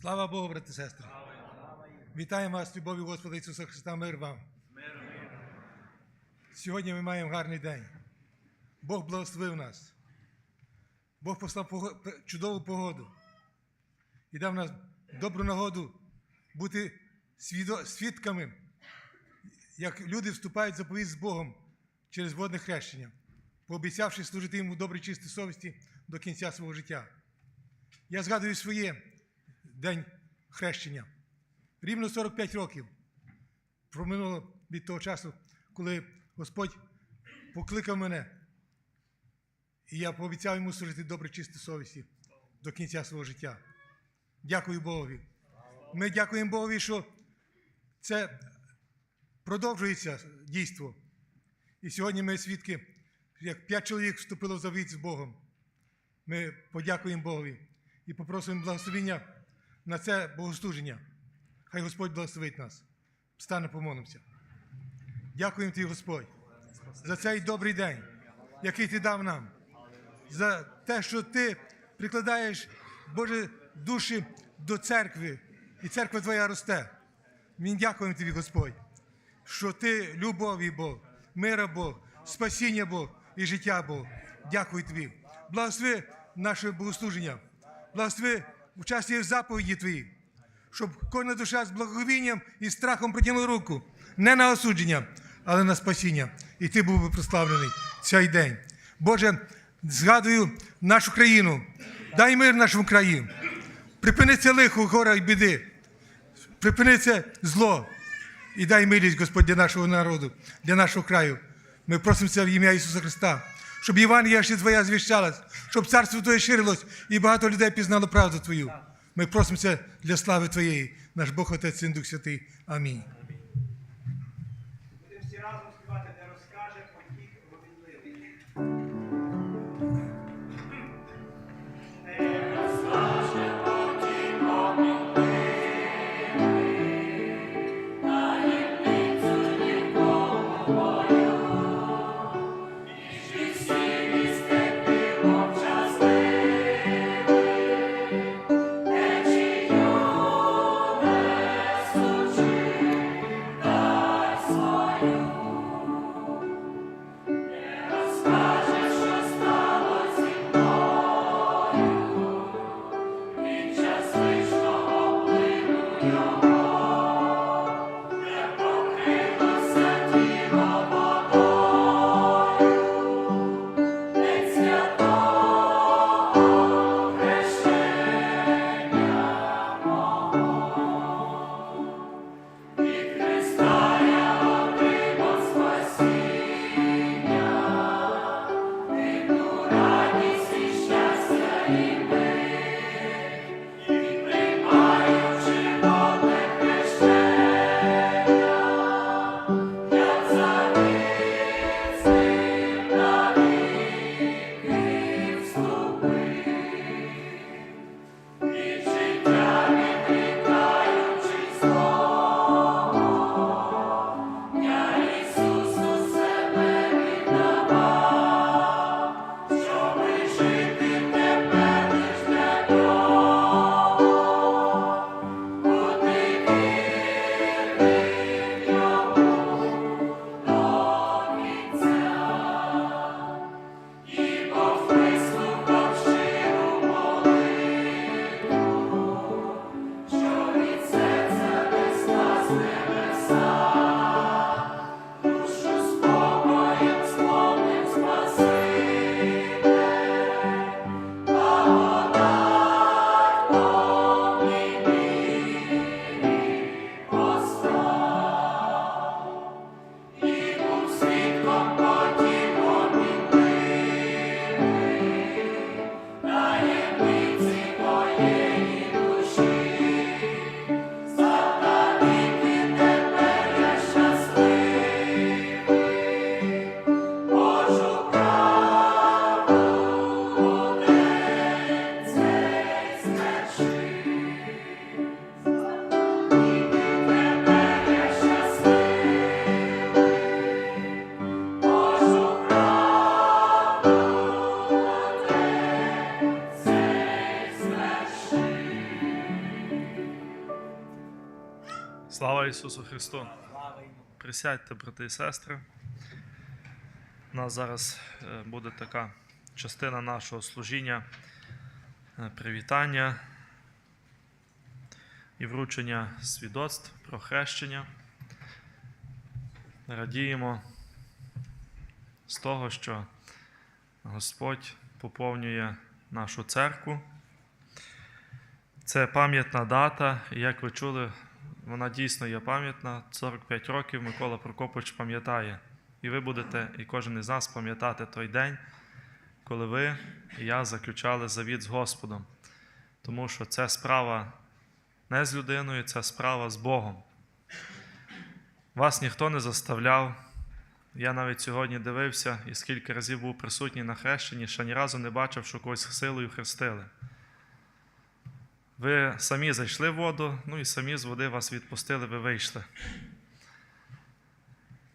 Слава Богу, брати і сестри! Вітаємо вас, любові Господа Ісуса Христа, мир вам. Сьогодні ми маємо гарний день. Бог благословив нас. Бог послав чудову погоду і дав нам добру нагоду бути свідками, як люди вступають в заповідь з Богом через водне хрещення, пообіцявши служити йому в добрій чистій совісті до кінця свого життя. Я згадую своє день хрещення. Рівно 45 років проминуло від того часу, коли Господь покликав мене, і я пообіцяв йому служити добре чистій совісті до кінця свого життя. Дякую Богові. Ми дякуємо Богові, що це продовжується дійство. І сьогодні ми свідки, як п'ять чоловік вступило в завіт з Богом. Ми подякуємо Богові і попросимо благословення на це богослуження. Хай Господь благословить нас. Встане, помолимося. Дякуємо Тобі, Господь, за цей добрий день, який Ти дав нам, за те, що Ти прикладаєш, Боже, душі до церкви, і церква Твоя росте. Ми дякуємо Тобі, Господь, що Ти любові Бог, мира Бог, спасіння Бог і життя Бог. Дякую Тобі. Благослови наше богослуження, благослови участі в заповіді Твої, щоб кожна душа з благовінням і страхом притягнула руку не на осудження, але на спасіння. І ти був би прославлений цей день. Боже, згадую нашу країну, дай мир нашому краї. Припини це лихо, гора і біди. Припини це зло. І дай милість, Господь, для нашого народу, для нашого краю. Ми просимо це в ім'я Ісуса Христа, щоб Євангелія ще Твоя звіщалась, щоб царство Твоє ширилось і багато людей пізнало правду Твою. Ми просимося для слави Твоєї, наш Бог Отець, Син Дух Святий. Амінь. Будемо всі разом співати, не розкаже потік годинливий. Слава Ісусу Христу! Присядьте, брати і сестри. У нас зараз е, буде така частина нашого служіння, е, привітання і вручення свідоцтв про хрещення. Радіємо з того, що Господь поповнює нашу церкву. Це пам'ятна дата, і як ви чули, вона дійсно є пам'ятна. 45 років Микола Прокопович пам'ятає. І ви будете, і кожен із нас пам'ятати той день, коли ви і я заключали завіт з Господом. Тому що це справа не з людиною, це справа з Богом. Вас ніхто не заставляв. Я навіть сьогодні дивився і скільки разів був присутній на хрещенні, ще ні разу не бачив, що когось силою хрестили. Ви самі зайшли в воду, ну і самі з води вас відпустили, ви вийшли.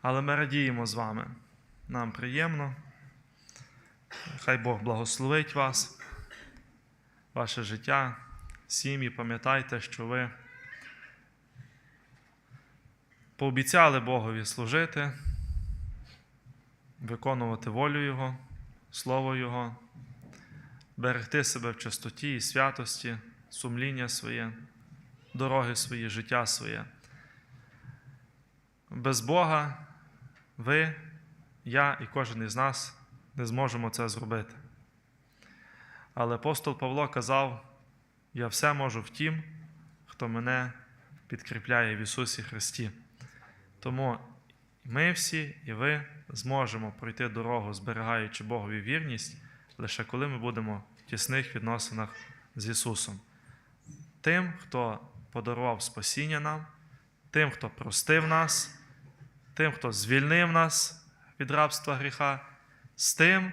Але ми радіємо з вами. Нам приємно. Хай Бог благословить вас, ваше життя, сім'ї. Пам'ятайте, що ви пообіцяли Богові служити, виконувати волю Його, Слово Його, берегти себе в чистоті і святості сумління своє, дороги свої, життя своє. Без Бога ви, я і кожен із нас не зможемо це зробити. Але апостол Павло казав: я все можу в тім, хто мене підкріпляє в Ісусі Христі. Тому ми всі і ви зможемо пройти дорогу, зберігаючи Богові вірність, лише коли ми будемо в тісних відносинах з Ісусом тим, хто подарував спасіння нам, тим, хто простив нас, тим, хто звільнив нас від рабства гріха, з тим,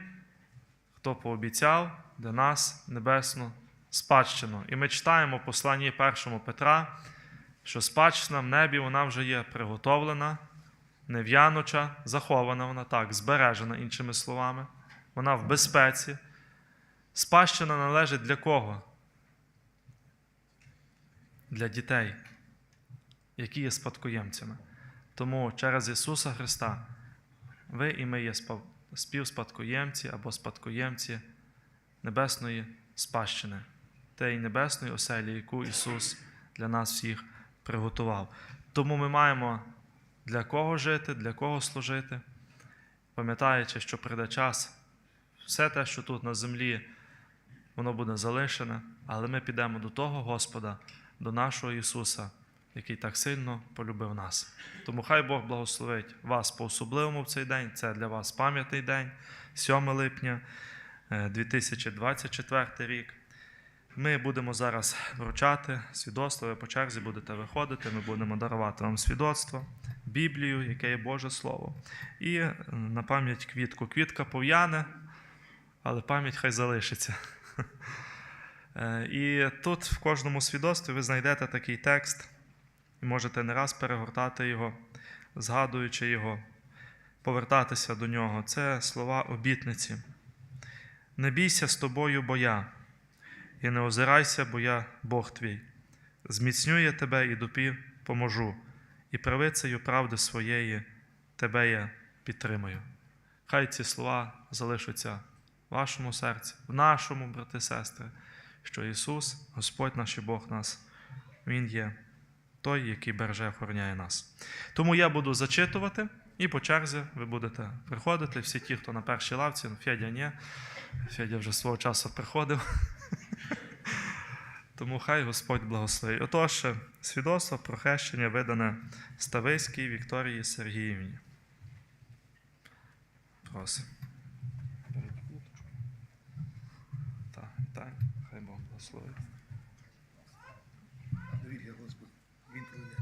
хто пообіцяв для нас небесну спадщину. І ми читаємо в посланні 1 Петра, що спадщина в небі вона вже є приготовлена, нев'януча, захована вона так, збережена, іншими словами. Вона в безпеці. Спадщина належить для кого? Для дітей, які є спадкоємцями. Тому через Ісуса Христа ви і ми є співспадкоємці або спадкоємці небесної спадщини, тієї небесної оселі, яку Ісус для нас всіх приготував. Тому ми маємо для кого жити, для кого служити, пам'ятаючи, що прийде час, все те, що тут на землі, воно буде залишене, але ми підемо до того Господа, до нашого Ісуса, який так сильно полюбив нас. Тому хай Бог благословить вас по-особливому в цей день. Це для вас пам'ятний день, 7 липня е, 2024 рік. Ми будемо зараз вручати свідоцтво, ви по черзі будете виходити, ми будемо дарувати вам свідоцтво, Біблію, яке є Боже Слово. І е, на пам'ять квітку. Квітка пов'яне, але пам'ять хай залишиться. Е, І тут в кожному свідоцтві ви знайдете такий текст, і можете не раз перегортати його, згадуючи його, повертатися до нього. Це слова обітниці. Не бійся з тобою, бо я, і не озирайся, бо я Бог твій. Зміцню я тебе і допі поможу, і правицею правди своєї тебе я підтримую. Хай ці слова залишаться в вашому серці, в нашому, брати сестри що Ісус, Господь наш і Бог нас, Він є той, який береже охороняє нас. Тому я буду зачитувати, і по черзі ви будете приходити. Всі ті, хто на першій лавці, ну, Федя ні. Федя вже свого часу приходив. Тому хай Господь благословить. Отож, свідоцтво про хрещення видане Ставиській Вікторії Сергіївні. Просимо. Так, так, благословить. Довір'я Господу. Він прийде.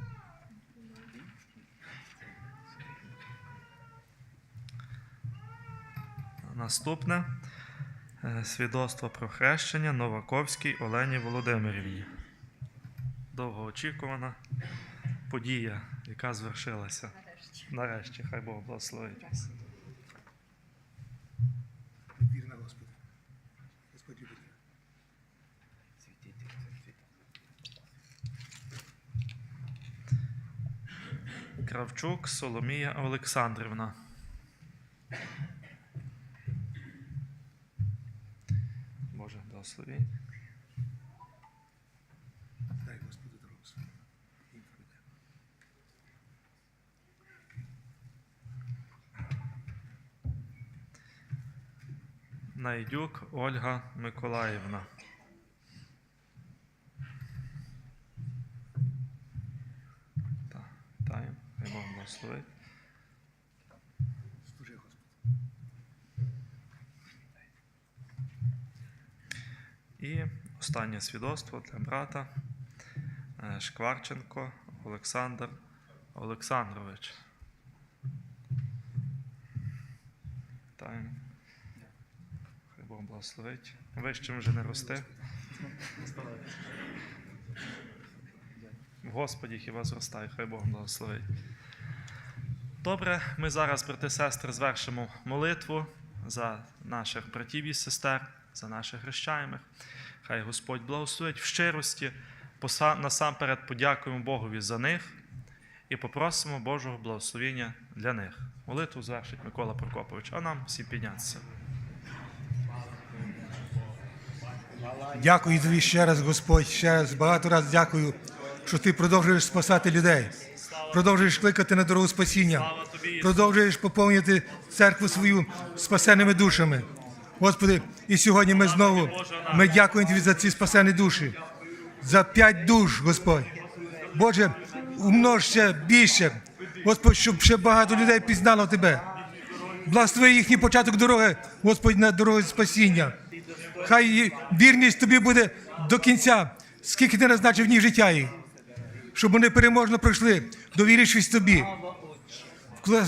Наступне е, свідоцтво про хрещення Новаковській Олені Володимирівні. Довгоочікувана подія, яка звершилася. Нарешті, хай Бог благословить вас. Вірна Господу. Господь любить. Кравчук Соломія Олександрівна. Боже, благослови. Дай Господу дорогу свою. Найдюк Ольга Миколаївна. Так, вітаємо. Благословить. І останнє свідоцтво для брата е, Шкварченко Олександр Олександрович. Хай Бог благословить. Вищим вже не рости. В Господі хіба зростає, хай Бог благословить. Добре, ми зараз, брати сестри, звершимо молитву за наших братів і сестер, за наших хрещаємих. Хай Господь благословить в щирості. Насамперед подякуємо Богові за них і попросимо Божого благословення для них. Молитву звершить Микола Прокопович, а нам всі піднятися. Дякую тобі ще раз, Господь, ще раз багато раз дякую, що ти продовжуєш спасати людей, продовжуєш кликати на дорогу спасіння, продовжуєш поповнювати церкву свою спасеними душами. Господи, і сьогодні ми знову ми дякуємо тобі за ці спасені душі, за п'ять душ, Господь. Боже, умнож ще більше, Господь, щоб ще багато людей пізнало тебе. Благослови їхній початок дороги, Господь, на дорогу спасіння. Хай вірність тобі буде до кінця, скільки ти назначив днів життя їх, щоб вони переможно пройшли, довірившись тобі,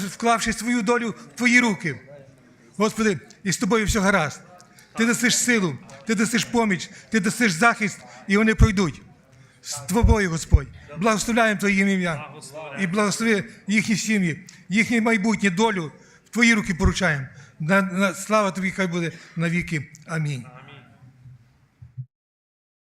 вклавши свою долю в твої руки. Господи, і з тобою все гаразд. Ти дасиш силу, ти дасиш поміч, ти дасиш захист, і вони пройдуть. З тобою, Господь. Благословляємо Твоє ім'я і благослови їхні сім'ї, їхнє майбутнє долю в Твої руки поручаємо. На, на, слава тобі, хай буде навіки. Амінь.